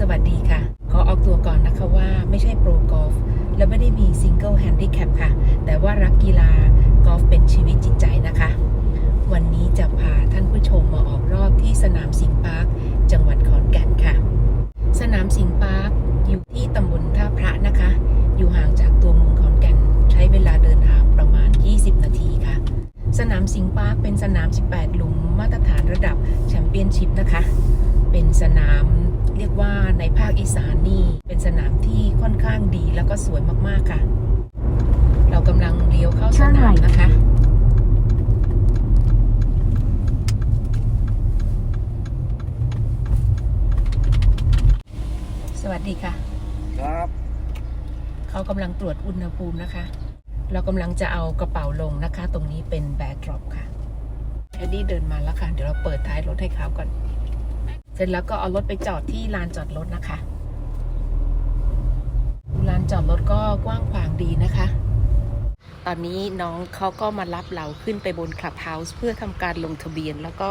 สวัสดีค่ะ ขอออกตัวก่อนนะคะว่าไม่ใช่โปรกอล์ฟและไม่ได้มีซิงเกิลแฮนดิแคปค่ะ แต่ว่ารักกีฬากอล์ฟเป็นชีวิตจิตใจนะคะ วันนี้จะพาท่านผู้ชมมาออกรอบที่สนามสิงห์ปาร์คจังหวัดขอนแก่นค่ะ สนามสิงห์ปาร์คอยู่ที่ตำบลท่าพระนะคะ อยู่ห่างจากตัวเมืองขอนแก่นใช้เวลาเดินทางประมาณ 20 นาทีค่ะ สนามสิงห์ปาร์คเป็นสนาม 18 หลุมมาตรฐานระดับแชมเปี้ยนชิพนะคะ เป็นสนาม เรียกว่าในภาคอีสานนี่เป็นสนามที่ค่อนข้างดีแล้วก็สวยมากๆค่ะ เรากำลังเลี้ยวเข้าสนามนะคะสวัสดีค่ะ ครับ เขากำลังตรวจอุณหภูมินะคะ เรากำลังจะเอากระเป๋าลงนะคะ ตรงนี้เป็นแบดดรอปค่ะแคดดี้เดินมาแล้วค่ะ เดี๋ยวเราเปิดท้ายรถให้เขาก่อน เสร็จแล้วก็เอารถไปจอดที่ลานจอดรถนะคะ ลานจอดรถก็กว้างขวางดีนะคะ ตอนนี้น้องเขาก็มารับเราขึ้นไปบนคลับเฮาส์เพื่อทำการลงทะเบียนแล้วก็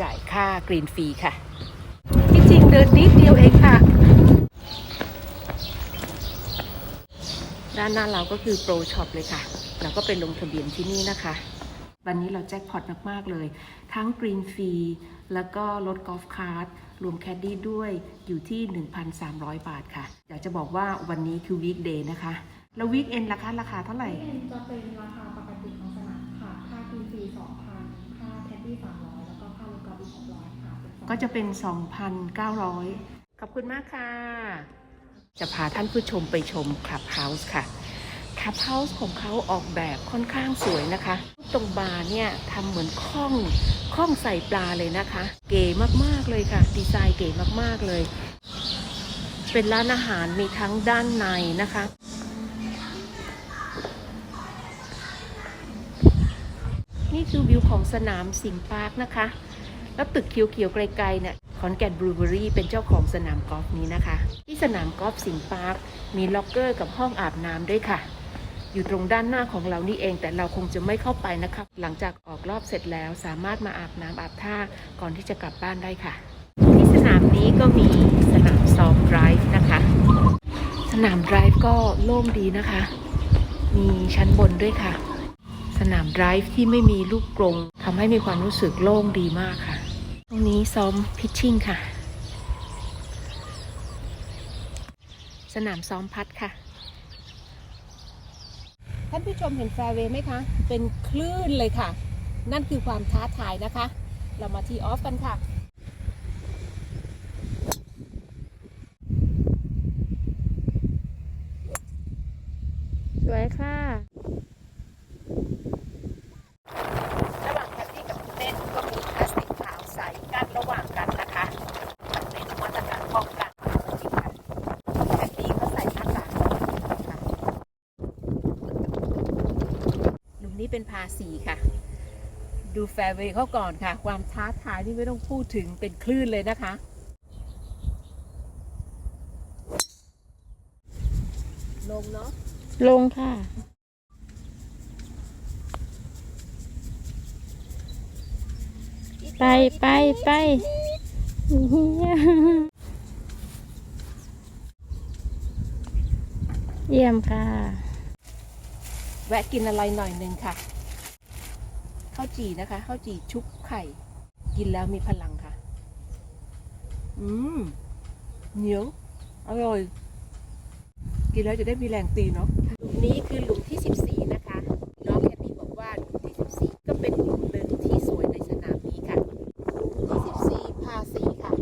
จ่ายค่ากรีนฟรีค่ะ ที่จริงเดินนิดเดียวเองค่ะ ด้านหน้าเราก็คือโปรช็อปเลยค่ะ เราก็ไปลงทะเบียนที่นี่นะคะ วันนี้เราแจ็คพอตมาก ๆ เลย ทั้งกรีนฟรีแล้วก็รถกอล์ฟคาร์ดรวมแคดดี้ด้วยอยู่ที่ 1,300 บาทค่ะ อยากจะบอกว่าวันนี้คือวีคเดย์นะคะ แล้ววีคเอนราคาราคาเท่าไหร่จะเป็นราคาปกติของสนามค่ะ ค่าทีฟรี2,000 ค่าแท็กซี่300 แล้วก็ค่ารถกอล์ฟอีก600ค่ะเป็น2,000ก็จะเป็น 2,900 ขอบคุณมากค่ะ จะพาท่านผู้ชมไปชมคลับเฮาส์ค่ะคลับเฮาส์ของเขาออกแบบค่อนข้างสวยนะคะ ตรงบาร์เนี่ยทำเหมือนข้องข้องใส่ปลาเลยนะคะ เก๋มากๆเลยค่ะ ดีไซน์เก๋มากๆเลย เป็นร้านอาหารมีทั้งด้านในนะคะ นี่คือวิวของสนามสิงห์ปาร์คนะคะ แล้วตึกเขียวๆไกลๆเนี่ยขอนแก่นบรูเบอรี่เป็นเจ้าของสนามกอล์ฟนี้นะคะ ที่สนามกอล์ฟสิงห์ปาร์คมีล็อกเกอร์กับห้องอาบน้ำด้วยค่ะ อยู่ตรงด้านหน้าของเรานี่เอง แต่เราคงจะไม่เข้าไปนะคะหลังจากออกรอบเสร็จแล้วสามารถมาอาบน้ำอาบท่าก่อนที่จะกลับบ้านได้ค่ะ ที่สนามนี้ก็มีสนามซ้อมไดรฟ์นะคะ สนามไดรฟ์ก็โล่งดีนะคะ มีชั้นบนด้วยค่ะ สนามไดรฟ์ที่ไม่มีลูกกรงทำให้มีความรู้สึกโล่งดีมากค่ะ ตรงนี้ซ้อมพิชชิ่งค่ะ สนามซ้อมพัดค่ะ ท่านผู้ชมเห็นแฟร์เวย์ไหมคะ เป็นคลื่นเลยค่ะ นั่นคือความท้าทายนะคะ เรามาทีออฟกันค่ะสวยค่ะระหว่างแคดดี้กับผู้เล่นก็มีพลาสติกขาวใสกั้นระหว่างกันนะคะมันเป็นมาตรการป้องกันจริงๆค่ะแคดดี้ก็ใส่หน้ากากค่ะหลุม นี้เป็นพาสีค่ะ ดูแฟร์เวย์เขาก่อนค่ะ ความท้าทายที่ไม่ต้องพูดถึงเป็นคลื่นเลยนะคะ ลงเนาะลงค่ะ ไปไปไปเฮียเยี่ยมค่ะ แวะกินอะไรหน่อยหนึ่งค่ะ ข้าวจี่นะคะ ข้าวจี่ชุบไข่ กินแล้วมีพลังค่ะ อืม เหนียว อร่อย กินแล้วจะได้มีแรงตีเนาะ หลุมนี้คือหลุมที่14นะคะ น้องแคทตี้บอกว่าหลุมที่ 14 ก็เป็นหลุมหนึ่งที่สวยในสนามนี้ค่ะ หลุมที่ 14 พาสีค่ะ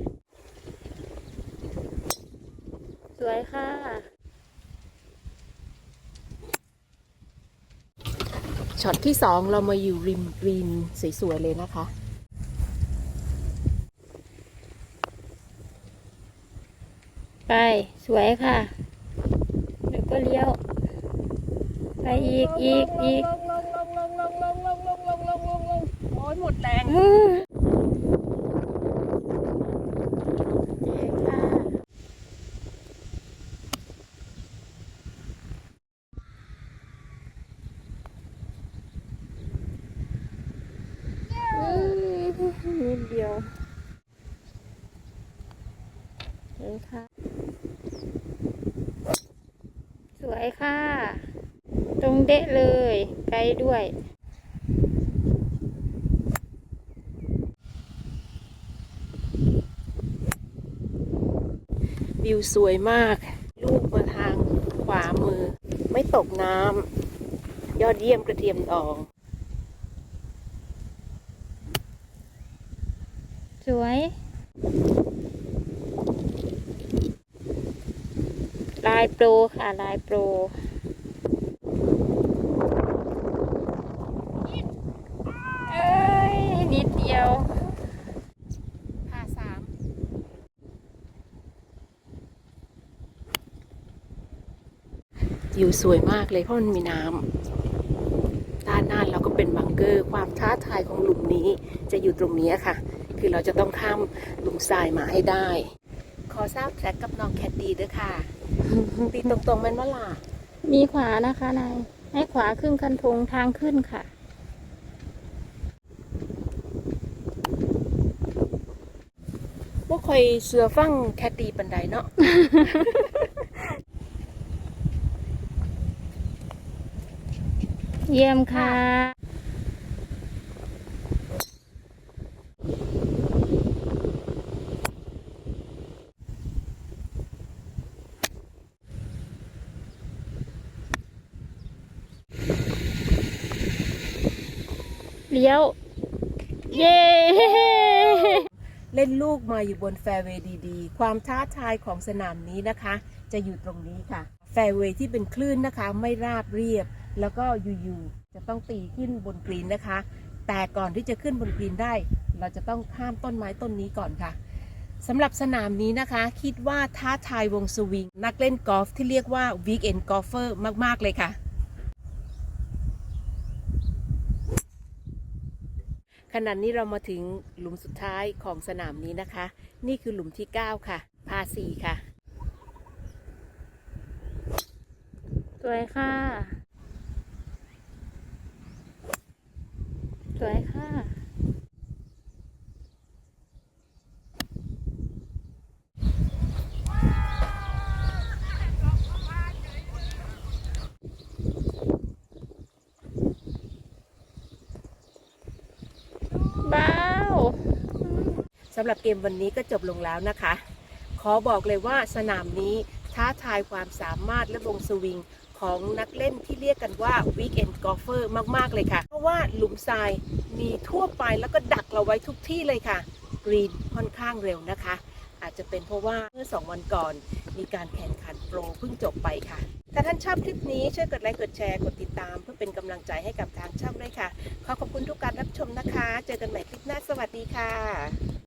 สวยค่ะ ช็อตที่สองเรามาอยู่ริมกรีนสวยๆเลยนะคะ ไปสวยค่ะ แล้วก็เลี้ยว ไปอีกอีกอีก ลงลงลงลงลงลงลงลงลงลงลงลงโอ้ยหมดแรงเจ๋ง อืมนิดเดียวเลยค่ะ สวยค่ะ ตรงเดะเลย ไกลด้วย วิวสวยมาก ลูกมาทางขวามือ ไม่ตกน้ำ ยอดเยี่ยมกระเทียมดองสวย ลายโปรค่ะ ลายโปรเอ้ย นิดเดียวผ่าสามวิวสวยมากเลยเพราะมันมีน้ำด้านหน้าเราก็เป็นบังเกอร์ ความท้าทายของหลุมนี้จะอยู่ตรงนี้ค่ะ คือเราจะต้องข้ามหลุมทรายมาให้ได้ ขอทราบแทร็กกับน้องแคดดีด้วยค่ะ ตีตรงๆแม่นว่าล่ะมีขวานะคะนายให้ขวาขึ้นคันธงทางขึ้นค่ะว่าคอยเสือฟังแคดดีปันไดเนาะ เยี่ยมค่ะ เลี้ยว เย้ เล่นลูกมาอยู่บนแฟร์เวย์ดีๆ ความท้าทายของสนามนี้นะคะ จะอยู่ตรงนี้ค่ะ แฟร์เวย์ที่เป็นคลื่นนะคะ ไม่ราบเรียบ แล้วก็อยู่ๆจะต้องตีขึ้นบนกรีนนะคะ แต่ก่อนที่จะขึ้นบนกรีนได้ เราจะต้องข้ามต้นไม้ต้นนี้ก่อนค่ะสำหรับสนามนี้นะคะ คิดว่าท้าทายวงสวิง นักเล่นกอล์ฟที่เรียกว่า Weekend Golfer มาก ๆ เลยค่ะ ขณะนี้เรามาถึงหลุมสุดท้ายของสนามนี้นะคะ นี่คือหลุมที่ 9 ค่ะ พาสีค่ะ สวยค่ะ สวยค่ะ บ้าว สำหรับเกมวันนี้ก็จบลงแล้วนะคะ ขอบอกเลยว่าสนามนี้ท้าทายความสามารถและวงสวิงของนักเล่นที่เรียกกันว่า Weekend Golfer มาก ๆ เลยค่ะ เพราะว่าหลุมทรายมีทั่วไปแล้วก็ดักเราไว้ทุกที่เลยค่ะ กรีนค่อนข้างเร็วนะคะ อาจจะเป็นเพราะว่าเมื่อ 2 วันก่อนมีการแข่งขันโปรเพิ่งจบไปค่ะ ถ้าท่านชอบคลิปนี้ช่วยกดไลค์กดแชร์กดติดตาม เพื่อเป็นกำลังใจให้กับทางช่องด้วยค่ะ ขอขอบคุณทุกการรับชมนะคะ เจอกันใหม่คลิปหน้าสวัสดีค่ะ